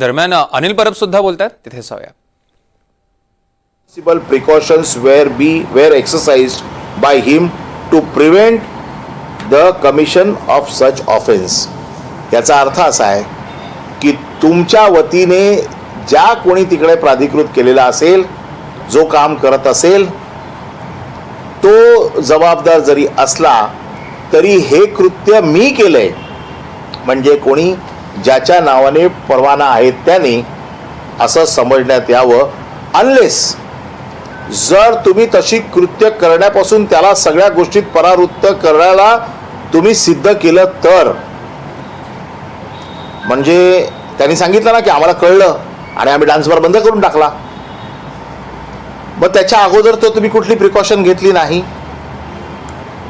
दरम्यान अनिल परब सुद्धा बोलतात तिथे जाऊया. Possible precautions were be were exercised by him to prevent the commission of such offense. याचा अर्थ असा आहे की तुमच्या वतीने ज्या कोणी तिकडे प्राधिकृत केलेला असेल जो काम करत असेल तो जबाबदार जरी असला तरी हे कृत्य मी केलंय. म्हणजे कोणी ज्याच्या नावाने परवाना आहेत त्यांनी असं समजण्यात यावं. अनलेस जर तुम्ही तशी कृत्य करण्यापासून त्याला सगळ्या गोष्टीत परावृत्त करायला तुम्ही सिद्ध केलं तर. म्हणजे त्यांनी सांगितलं ना की आम्हाला कळलं आणि आम्ही डान्सबार बंद करून टाकला. मग त्याच्या अगोदर तर तुम्ही कुठली प्रिकॉशन घेतली नाही.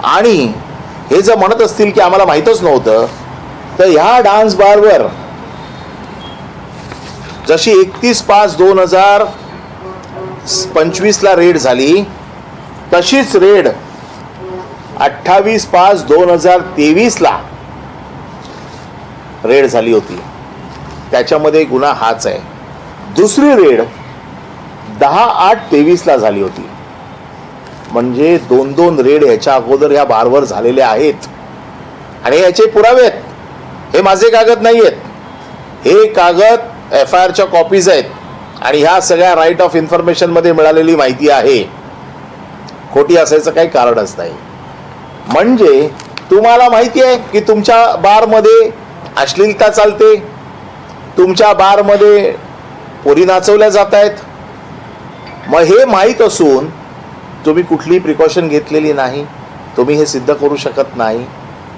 आणि हे जर म्हणत असतील की आम्हाला माहीतच नव्हतं तर ह्या डान्स बारवर जशी एकतीस पाच दोन हजार पंचवीसला रेड झाली तशीच रेड अठ्ठावीस पाच दोन हजार तेवीसला रेड झाली होती. त्याच्यामध्ये गुन्हा हाच आहे. दुसरी रेड दहा आठ तेवीसला झाली होती. म्हणजे दोन दोन रेड याच्या अगोदर या बारवर झालेल्या आहेत. आणि याचे पुरावे आहेत. हे माझे कागद नाही आहेत हे कागद एफ आय आरच्या कॉपीज आहेत आणि ह्या सगळ्या राईट ऑफ इन्फॉर्मेशनमध्ये मिळालेली माहिती आहे. खोटी असायचं काही कारणच नाही. म्हणजे तुम्हाला माहिती आहे की तुमच्या बारमध्ये अश्लीलता चालते. तुमच्या बारमध्ये पोरी नाचवल्या जात आहेत मग हे माहीत असून तुम्ही कुठलीही प्रिकॉशन घेतलेली नाही. तुम्ही हे सिद्ध करू शकत नाही.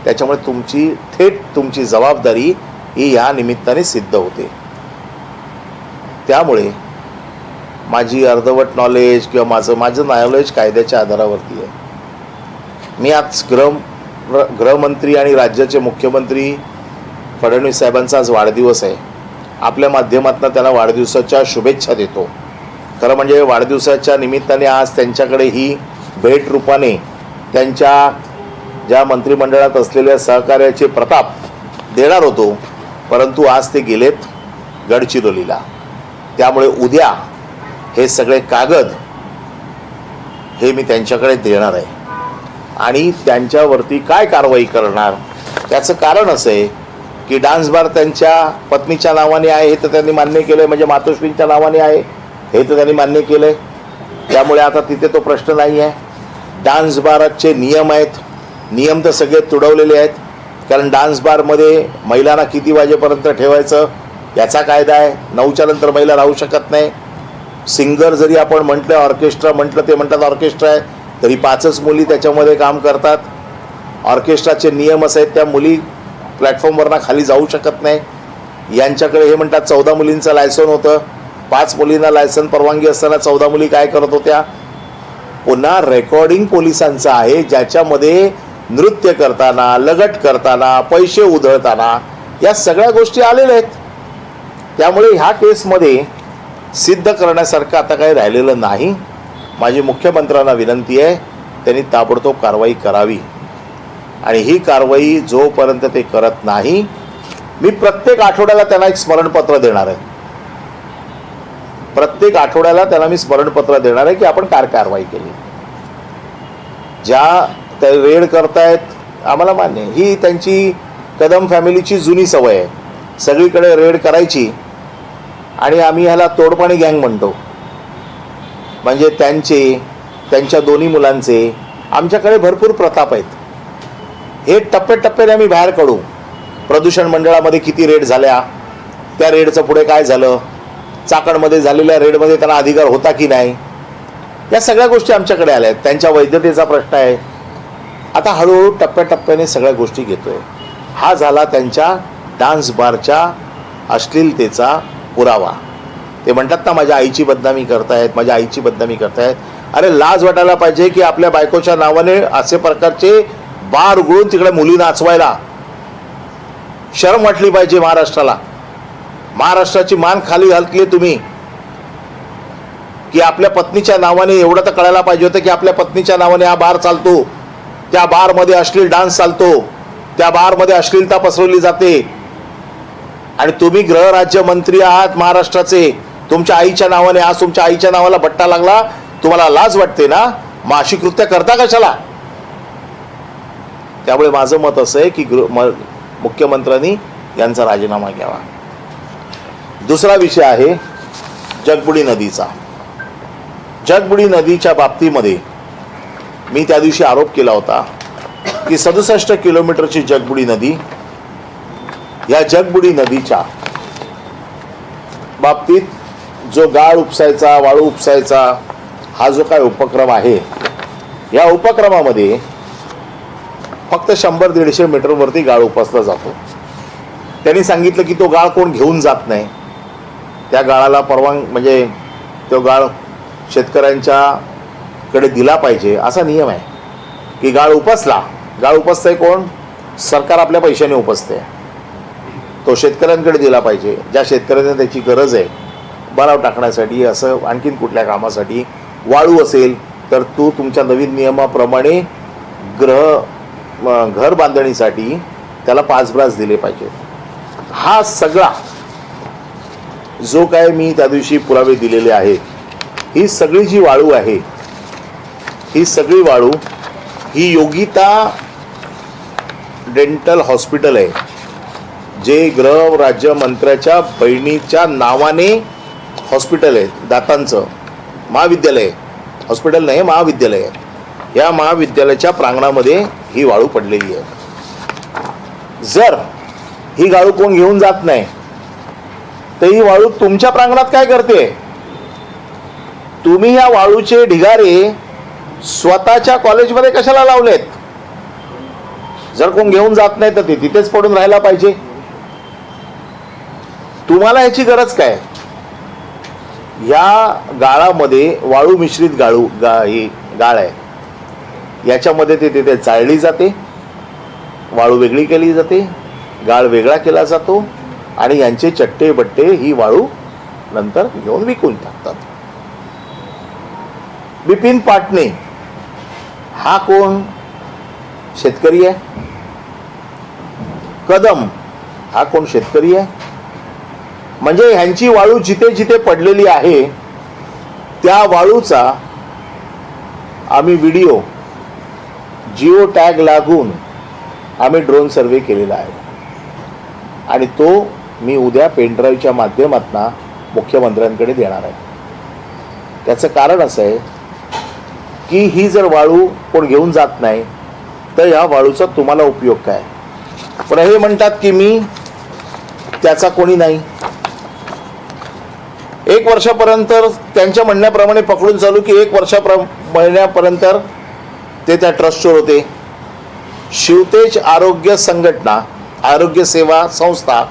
त्याच्यामुळे तुमची थेट तुमची जबाबदारी ही या निमित्ताने सिद्ध होते. त्यामुळे माझी अर्धवट नॉलेज किंवा माझं माझं नॉलेज कायद्याच्या आधारावरती आहे. मी आज गृह गृहमंत्री आणि राज्याचे मुख्यमंत्री फडणवीस साहेबांचा आज वाढदिवस आहे. आपल्या माध्यमातून त्यांना वाढदिवसाच्या शुभेच्छा देतो. खरं म्हणजे वाढदिवसाच्या निमित्ताने आज त्यांच्याकडे ही भेट रूपाने त्यांच्या ज्या मंत्रिमंडळात असलेल्या सहकार्याचे प्रताप देणार होतो परंतु आज ते गेलेत गडचिरोलीला. त्यामुळे उद्या हे सगळे कागद हे मी त्यांच्याकडे देणार आहे. आणि त्यांच्यावरती काय कारवाई करणार? त्याचं कारण असं आहे की डान्स बार त्यांच्या पत्नीच्या नावाने आहे हे तर त्यांनी मान्य केलं आहे म्हणजे मातोश्रींच्या नावाने आहे हे तर त्यांनी मान्य केलं आहे त्यामुळे आता तिथे तो प्रश्न नाही आहे डान्स बारचे नियम आहेत नियम तर सगळे तुडवलेले आहेत. कारण डान्स बारमध्ये महिलांना किती वाजेपर्यंत ठेवायचं याचा कायदा आहे. नऊच्या नंतर महिला राहू शकत नाही. सिंगर जरी आपण म्हटलं ऑर्केस्ट्रा म्हटलं ते म्हणतात ऑर्केस्ट्रा आहे तरी पाचच मुली त्याच्यामध्ये काम करतात. ऑर्केस्ट्राचे नियम असे आहेत त्या मुली प्लॅटफॉर्मवरनं खाली जाऊ शकत नाही. यांच्याकडे हे म्हणतात चौदा मुलींचं लायसन होतं. पाच मुलींना लायसन परवानगी असताना चौदा मुली काय करत होत्या? पुन्हा रेकॉर्डिंग पोलिसांचं आहे ज्याच्यामध्ये नृत्य करताना लगट करताना पैसे उधळताना या सगळ्या गोष्टी आलेल्या आहेत. त्यामुळे ह्या केसमध्ये सिद्ध करण्यासारखं आता काही राहिलेलं नाही. माझी मुख्यमंत्र्यांना विनंती आहे त्यांनी ताबडतोब कारवाई करावी. आणि ही कारवाई जोपर्यंत ते करत नाही मी प्रत्येक आठवड्याला त्यांना एक स्मरणपत्र देणार आहे. प्रत्येक आठवड्याला त्यांना मी स्मरणपत्र देणार आहे की आपण काय कारवाई केली. ज्या त्या रेड करतायत आम्हाला मान्य ही त्यांची कदम फॅमिलीची जुनी सवय आहे. सगळीकडे रेड करायची आणि आम्ही ह्याला तोडपाणी गँग म्हणतो. म्हणजे त्यांचे त्यांच्या दोन्ही मुलांचे आमच्याकडे भरपूर प्रताप आहेत. हे टप्प्याटप्प्याने आम्ही बाहेर काढू प्रदूषण मंडळामध्ये किती रेड झाल्या त्या रेडचं पुढे काय झालं चाकणमध्ये झालेल्या रेडमध्ये त्यांना अधिकार होता की नाही या सगळ्या गोष्टी आमच्याकडे आल्या आहेत. त्यांच्या वैधतेचा प्रश्न आहे. आता हळूहळू टप्प्याटप्प्याने सगळ्या गोष्टी घेतोय. हा झाला त्यांच्या डान्स बारच्या अश्लीलतेचा पुरावा. ते म्हणतात ना माझ्या आईची बदनामी करतायत माझ्या आईची बदनामी करतायत. अरे लाज वाटायला पाहिजे की आपल्या बायकोच्या नावाने असे प्रकारचे बार उघडून तिकडे मुली नाचवायला. शरम वाटली पाहिजे महाराष्ट्राला. महाराष्ट्राची मान खाली घालतली तुम्ही. की आपल्या पत्नीच्या नावाने एवढं तर कळायला पाहिजे होतं की आपल्या पत्नीच्या नावाने हा बार चालतो. त्या बारमध्ये अश्लील डान्स चालतो. त्या बारमध्ये अश्लीलता पसरवली जाते. आणि तुम्ही गृहराज्यमंत्री आहात महाराष्ट्राचे. तुमच्या आईच्या नावाने आज तुमच्या आईच्या नावाला बट्टा लागला. तुम्हाला लाज वाटते ना? मग अशी कृत्य करता कशाला? त्यामुळे माझं मत असं आहे की गृह मुख्यमंत्र्यांनी यांचा राजीनामा घ्यावा. दुसरा विषय आहे जगबुडी नदीचा. जगबुडी नदीच्या बाबतीमध्ये मी त्या दिवशी आरोप केला होता की सदुसष्ट किलोमीटरची जगबुडी नदी या जगबुडी नदीच्या बाबतीत जो गाळ उपसायचा वाळू उपसायचा हा जो काय उपक्रम आहे या उपक्रमामध्ये फक्त शंभर दीडशे मीटरवरती गाळ उपसला जातो. त्यांनी सांगितलं की तो गाळ कोण घेऊन जात नाही. त्या गाळाला परवान म्हणजे तो गाळ शेतकऱ्यांच्या कडे दिला पाहिजे असा नियम आहे. की गाळ उपसला गाळ उपसतंय कोण? सरकार आपल्या पैशाने उपसते तो शेतकऱ्यांकडे दिला पाहिजे. ज्या शेतकऱ्यांना त्याची गरज आहे बराव टाकण्यासाठी असं आणखीन कुठल्या कामासाठी वाळू असेल तर तो तुमच्या नवीन नियमाप्रमाणे ग्रह घर बांधणीसाठी त्याला पाच ब्रास दिले पाहिजेत. हा सगळा जो काय मी त्या दिवशी पुरावे दिलेले आहेत ही सगळी जी वाळू आहे ही सगळी वाळू ही योगिता डेंटल हॉस्पिटल आहे जे गृह राज्यमंत्र्याच्या बहिणीच्या नावाने हॉस्पिटल आहे दातांचं महाविद्यालय. हॉस्पिटल नाही महाविद्यालय. आहे या महाविद्यालयाच्या प्रांगणामध्ये ही वाळू पडलेली आहे. जर ही गाळू कोण घेऊन जात नाही तर ही वाळू तुमच्या प्रांगणात काय करते? तुम्ही या वाळूचे ढिगारे स्वतःच्या कॉलेजमध्ये कशाला लावलेत? जर कोण घेऊन जात नाही तर ते तिथेच पडून राहायला पाहिजे. तुम्हाला याची गरज काय? या गाळामध्ये वाळू मिश्रित गाळू गा ही गाळ आहे. याच्यामध्ये ते तिथे चाळली जाते वाळू वेगळी केली जाते गाळ वेगळा केला जातो आणि यांचे चट्टे बट्टे ही वाळू नंतर घेऊन विकून टाकतात. बिपिन पाटणे हा कोण? शेतकरी आहे? कदम हा कोण शेतकरी आहे? म्हणजे ह्यांची वाळू जिथे जिथे पडलेली आहे त्या वाळूचा आम्ही व्हिडिओ जिओ टॅग लागून आम्ही ड्रोन सर्वे केलेला आहे. आणि तो मी उद्या पेनड्राईव्हच्या माध्यमातून मुख्यमंत्र्यांकडे देणार आहे. त्याचं कारण असं आहे की ही जर वाळू कोण घेऊन जात नाही तर ह्या वाळूचा तुम्हाला उपयोग काय? पण हे म्हणतात की मी त्याचा कोणी नाही. एक वर्षापर्यंत त्यांच्या म्हणण्याप्रमाणे पकडून चालू की एक वर्षाप्र महिन्यापर्यंत ते त्या ट्रस्टवर होते. शिवतेज आरोग्य संघटना आरोग्य सेवा संस्था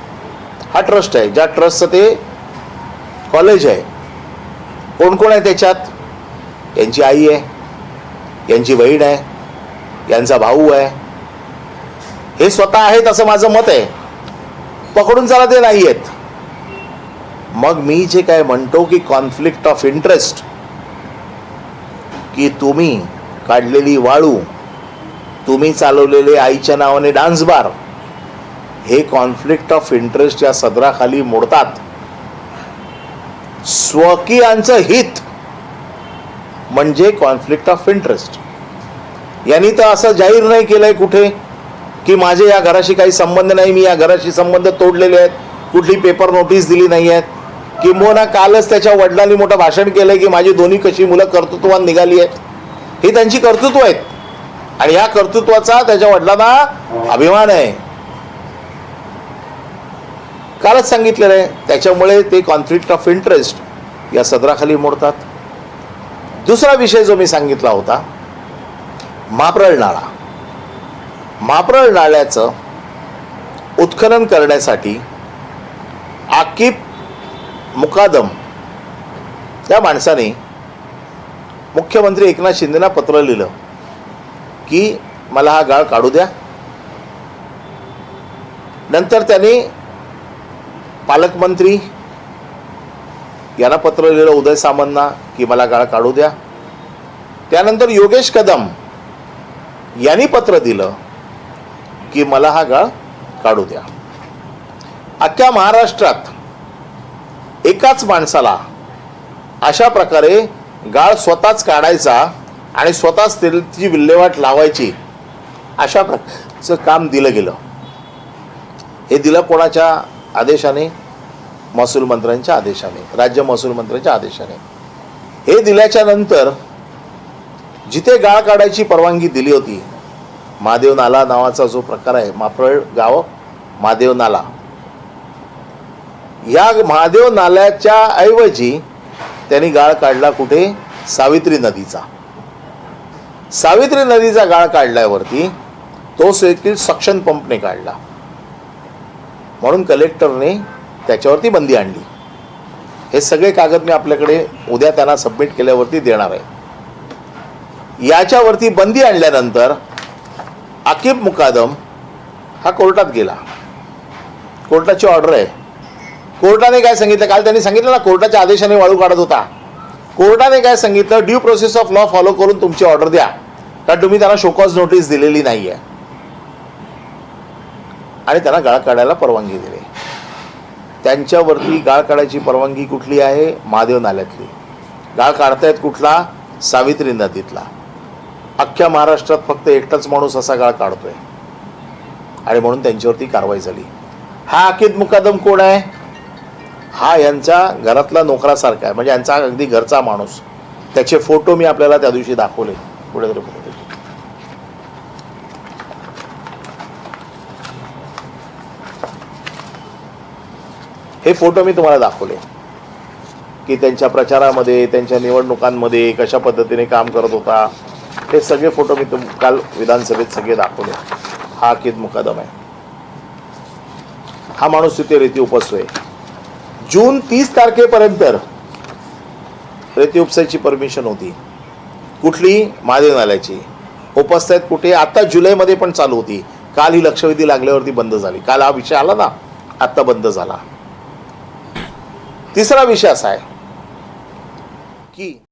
हा ट्रस्ट आहे. ज्या ट्रस्टचं ते कॉलेज आहे. कोण कोण आहे त्याच्यात? यांची आई आहे. यांची बहीण आहे यांचा भाऊ आहे. हे स्वतः आहेत असं माझं मत आहे. पकडून चला ते नाही आहेत मग मी जे काय म्हणतो की कॉन्फ्लिक्ट ऑफ इंटरेस्ट की तुम्ही काढलेली वाळू तुम्ही चालवलेले आईच्या नावाने डान्स बार हे कॉन्फ्लिक्ट ऑफ इंटरेस्ट या सदराखाली मोडतात. स्वकीयांचं हित म्हणजे कॉन्फ्लिक्ट ऑफ इंटरेस्ट यांनी तर असं जाहीर नाही केलंय कुठे की माझे या घराशी काही संबंध नाही मी या घराशी संबंध तोडलेले आहेत कुठली पेपर नोटीस दिली नाही आहेत. किंबहुना कालच त्याच्या वडिलांनी मोठं भाषण केलंय की माझी दोन्ही कशी मुलं कर्तृत्वान निघाली आहेत. ही त्यांची कर्तृत्व आहेत. आणि या कर्तृत्वाचा त्याच्या वडिलांना अभिमान आहे. कालच सांगितलेलं आहे. त्याच्यामुळे ते कॉन्फ्लिक्ट ऑफ इंटरेस्ट या सदराखाली मोडतात. दुसरा विषय जो मी सांगितला होता माप्रळ नाळा. माप्रळ नाळ्याचं उत्खनन करण्यासाठी आकिब मुकादम त्या माणसाने मुख्यमंत्री एकनाथ शिंदेना पत्र लिहिलं की मला हा गाळ काढू द्या. नंतर त्याने पालकमंत्री यांना पत्र लिहिलं उदय सामंतना की मला गाळ काढू द्या. त्यानंतर योगेश कदम यांनी पत्र दिलं की मला हा गाळ काढू द्या. अख्ख्या महाराष्ट्रात एकाच माणसाला अशा प्रकारे गाळ स्वतःच काढायचा आणि स्वतःच त्याची विल्हेवाट लावायची अशा प्रकारचं काम दिलं गेलं. हे दिलं कोणाच्या आदेशाने? महसूल मंत्र्यांच्या आदेशाने राज्य महसूल मंत्र्यांच्या आदेशाने. हे दिल्याच्या नंतर जिथे गाळ काढायची परवानगी दिली होती महादेव नाला नावाचा जो प्रकार आहे मापळ गाव महादेव नाला. या महादेव नाल्याच्या ऐवजी त्यांनी गाळ काढला कुठे? सावित्री नदीचा. सावित्री नदीचा गाळ काढल्यावरती तो देखील सक्शन पंपने काढला. म्हणून कलेक्टरने त्याच्यावरती बंदी आणली. हे सगळे कागद मी आपल्याकडे उद्या त्यांना सबमिट केल्यावरती देणार आहे. याच्यावरती बंदी आणल्यानंतर आकिब मुकादम हा कोर्टात गेला. कोर्टाची ऑर्डर आहे. कोर्टाने काय सांगितलं? काल त्यांनी सांगितलं ना कोर्टाच्या आदेशाने वाळू काढत होता. कोर्टाने काय सांगितलं? Due process of law follow करून तुमची ऑर्डर द्या. कारण तुम्ही त्यांना शोकॉज नोटीस दिलेली नाही आहे आणि त्यांना गळा काढायला परवानगी दिली. त्यांच्यावरती गाळ काढायची परवानगी कुठली आहे? महादेव नाल्यातली. गाळ काढतायत कुठला? सावित्री नदीतला. अख्ख्या महाराष्ट्रात फक्त एकटाच माणूस असा गाळ काढतोय. आणि म्हणून त्यांच्यावरती कारवाई झाली. हा अकिद मुकादम कोण आहे? हा यांचा घरातला नोकरासारखा आहे. म्हणजे यांचा अगदी घरचा माणूस. त्याचे फोटो मी आपल्याला त्या दिवशी दाखवले. पुढे हे फोटो मी तुम्हाला दाखवले. की त्यांच्या प्रचारामध्ये त्यांच्या निवडणुकांमध्ये कशा पद्धतीने काम करत होता हे सगळे फोटो मी तुम काल विधानसभेत सगळे दाखवले. हा अखेद मुकादम आहे. हा माणूस तिथे रेती उपसतोय जून तीस तारखेपर्यंत रेती उपसायची परमिशन होती. कुठली? महादेव नाल्याची. उपस्थित कुठे? आता जुलैमध्ये पण चालू होती. काल ही लक्षवेधी लागल्यावरती बंद झाली. काल हा विषय आला ना? आत्ता बंद झाला. तिसरा विषय असा आहे की